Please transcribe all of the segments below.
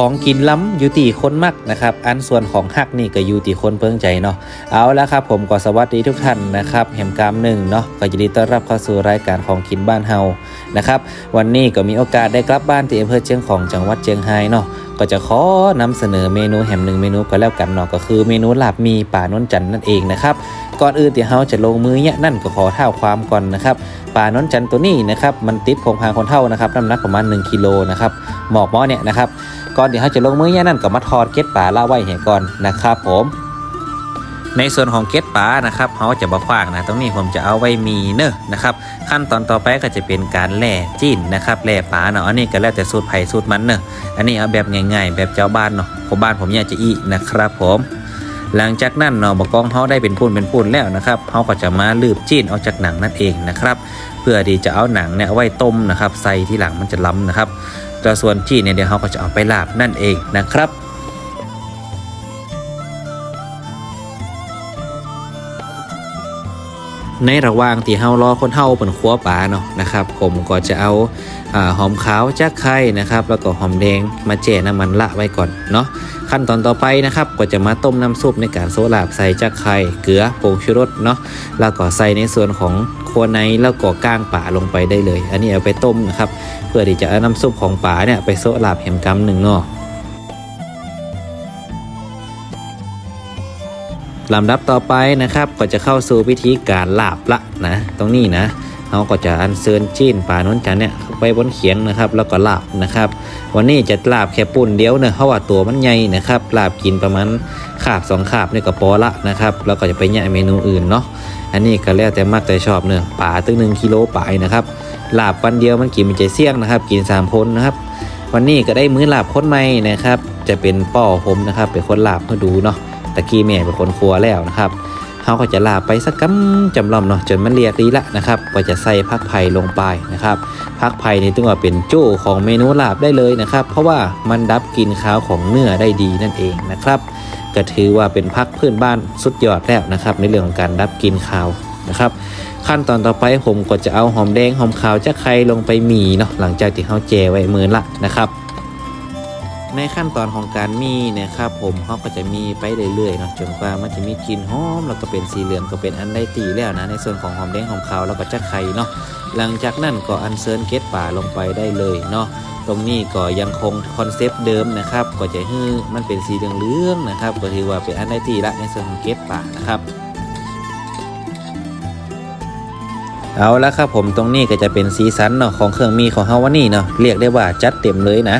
ของกินล้ำอยู่ตีคนมักนะครับ อันส่วนของหักนี่ก็อยู่ตีคนเพิ่งใจเนาะ เอาแล้วครับผมก็สวัสดีทุกท่านนะครับแหมกรรมหนึ่งเนาะก็ยินดีต้อนรับเข้าสู่รายการของกินบ้านเฮา นะครับ วันนี้ก็มีโอกาสได้กลับบ้านที่อำเภอเชียงของจังหวัดเชียงรายเนาะ ก็จะขอนำเสนอเมนูแหมหนึ่งเมนูก็แล้วกันเนาะก็คือเมนูลาบมีป่านนจันนั่นเองนะครับ ก่อนอื่นที่เฮาจะลงมือเนี่ยนั่นก็ขอเท่าความก่อนนะครับป่านนจันตัวนี้นะครับมันติดพงพางคนเท่านะครับน้ำหนักประมาณ 1กิโลนะครับหมอกหม้อเนี่ยนะครับ ก่อนที่เขาจะลงมือเนี่ยนั่นก็มาทอดเก็ดปลาล่าไว้ให้ก่อนนะครับผม ในส่วนของเก็ดปลานะครับเขาจะบะขว้างนะตรงนี้ผมจะเอาไว้มีเนอะนะครับขั้นตอนต่อไปก็จะเป็นการแล่จิ้นนะครับแล่ปลาเนาะอันนี้ก็แล้วแต่สูตรไผ่สูตรมันเนอะอันนี้เอาแบบง่ายๆ แบบเจ้าบ้านเนาะผมบ้านผมอยากจะอีนะครับผมหลังจากนั้นเนาะบะกองเขาได้เป็นปูนเป็นปูนแล้วนะครับเขาก็จะมาลืบจิ้นออกจากหนังนั่นเองนะครับ เพื่อที่จะเอาหนังเนี่ยไว้ต้มนะครับ ใส่ที่หลังมันจะล้ำนะครับ แต่ส่วนจี้เนี่ยเดี๋ยวเขาก็จะเอาไปลาบนั่นเองนะครับ ในระหว่างที่เฮารอคนเฮาเป็นขัวปลาเนาะนะครับ ผมก็จะเอาอหอมขาวจักไข่นะครับ แล้วก็หอมแดงมาแจ่น้ำมันละไว้ก่อนเนาะขั้นตอนต่อไปนะครับก็จะมาต้มน้ำซุปในการโซลาบใส่จักไข่เกลือผงชูรสเนาะแล้วก็ใส่ในส่วนของโคนในแล้วก็ก้างป่าลงไปได้เลย อันนี้เอาไปต้มนะครับ เพื่อที่จะเอาน้ำซุปของป่าเนี่ยไปโซลาบเห็มกำหนึ่งเนาะ ลำดับต่อไปนะครับก็จะเข้าสู่พิธีการลาบละนะ ตรงนี้นะเราก็จะอัญเชิญจีนป่านนจันเนี่ยไปบนเขียงนะครับ แล้วก็ลาบนะครับ วันนี้จะลาบแค่ปุ่นเดียวเนอะเพราะว่าตัวมันใหญ่นะครับลาบกินประมาณขาบสองขาบเนี่ยก็พอละนะครับ แล้วก็จะไปแย่เมนูอื่นเนาะอันนี้ก็แล้วแต่มักแต่ชอบเนอะป่าตึงหนึ่งกิโลป่ายนะครับลาบวันเดียวมันกินมันจะเสี่ยงนะครับ กินสามคนนะครับ วันนี้ก็ได้มื้อลาบคนใหม่นะครับ จะเป็นป่อผมนะครับเป็นคนลาบมาดูเนาะ ตะกี้แม่เป็นคนครัวแล้วนะครับเขาก็จะลาบไปสักกำจำลอมเนาะจนมันเรียกดีละนะครับก็จะใส่พักไผ่ลงไปนะครับพักไผ่นี่ต้องว่าเป็นโจ้ของเมนูลาบได้เลยนะครับ เพราะว่ามันดับกลินข้าวของเนื้อได้ดีนั่นเองนะครับก็ถือว่าเป็นพักพื้นบ้านสุดยอดแล้วนะครับ ในเรื่องของการดับกลินข้าวนะครับขั้นตอนต่อไปผมก็จะเอาหอมแดงหอมขาวจะไข่ลงไปหมีเนาะหลังจากที่เขาแจไว้มือละนะครับ ในขั้นตอนของการมีนี่ยครับผมเขาก็จะมีไปเรื่อยๆเนาะจนกว่ามันจะมีกลิ่นหอมแล้วก็เป็นสีเหลืองก็เป็นอันได้ตีแล้วนะในส่วนของหอมแดงหอมขาวแล้วก็จะไข่เนาะหลังจากนั้นก็อันเซิร์นเกตป่าลงไปได้เลยเนาะตรงนี้ก็ยังคงคอนเซปต์เดิมนะครับก็จะให้มันเป็นสีเหลืองๆนะครับก็ถือว่าเป็นอันได้ตีละในส่วนของเกตป่านะครับเอาละครับผมตรงนี้ก็จะเป็นสีสันเนาะของเครื่องมีของเฮาวันนี้เนาะเรียกได้ว่าจัดเต็มเลยนะ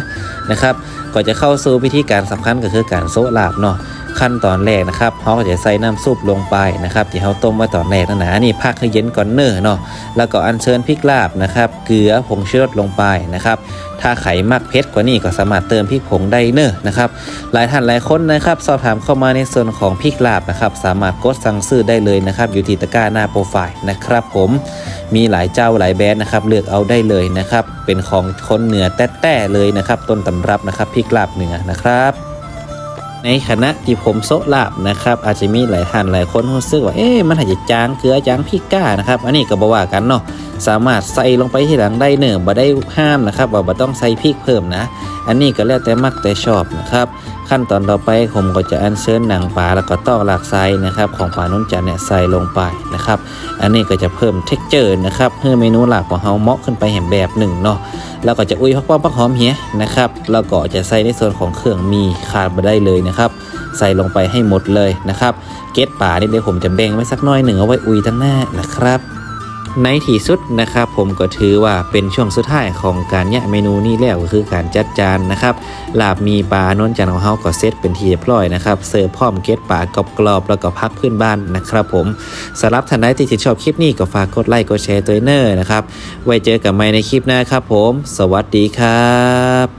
นะครับ ก่อนจะเข้าสู่พิธีการสำคัญก็คือการโซลาบเนาะ ขั้นตอนแรกนะครับเฮาก็จะใส่น้ำซุปลงไปนะครับที่เฮาต้มไว้ตอนแรกนั่นนะนี่พักให้เย็นก่อนเนอเนาะแล้วก็อัญเชิญพริกลาบนะครับเกลือผงชูรสลงไปนะครับถ้าไขมักเผ็ดกว่านี้ก็สามารถเติมพริกผงได้เนอนะครับหลายท่านหลายคนนะครับสอบถามเข้ามาในส่วนของพริกลาบนะครับสามารถกดสั่งซื้อได้เลยนะครับอยู่ที่ตะกร้าหน้าโปรไฟล์นะครับผมมีหลายเจ้าหลายแบรนด์นะครับเลือกเอาได้เลยนะครับเป็นของคนเหนือแต้ๆเลยนะครับต้นตำรับนะครับพริกลาบเหนือนะครับ ในคณะที่ผมโซลาบนะครับอาจจะมีหลายท่านหลายคนรู้สึกว่าเอ๊ะมันอาจจะจางเกลือจางพริก้านะครับอันนี้ก็บอกว่ากันเนาะสามารถใส่ลงไปที่หลังได้เนอะบ่ได้ห้ามนะครับว่าบ่ต้องใส่พริกเพิ่มนะ อันนี้ก็แล้วแต่มักแต่ชอบนะครับขั้นตอนต่อไปผมก็จะอัญเชิญหนังปลาแล้วก็ตอกหลากไซนะครับของปลานุ่นจันเนี่ยใส่ลงไปนะครับอันนี้ก็จะเพิ่มเท็กเจอร์นะครับเพื่อเมนูหลักของเฮาเหมาะขึ้นไปแหมแบบหนึ่งเนาะ แล้วก็จะอุ้ยพักป้อมพักหอมเฮียนะครับแล้วก็จะใส่ในส่วนของเครื่องมีขาดไปได้เลยนะครับ ใส่ลงไปให้หมดเลยนะครับ เกตป่านี่เดี๋ยวผมจะแบ่งไว้สักน้อยหนึ่งเอาไว้อุ้ยทั้งหน้านะครับ ในที่สุดนะครับผมก็ถือว่าเป็นช่วงสุดท้ายของการแยะเมนูนี้แล้วก็คือการจัดจานนะครับลาบมีปลาโนนจันทร์ของเฮาก็เซตเป็นที่เรียบร้อยนะครับเสิร์ฟพร้อมเกตป่ากรอบๆแล้วก็พักพื้นบ้านนะครับผมสำหรับท่านใดที่ชื่นชอบคลิปนี้ก็ฝากกดไลค์กดแชร์ตัวเนอร์นะครับไว้เจอกันใหม่ในคลิปหน้าครับผม สวัสดีครับ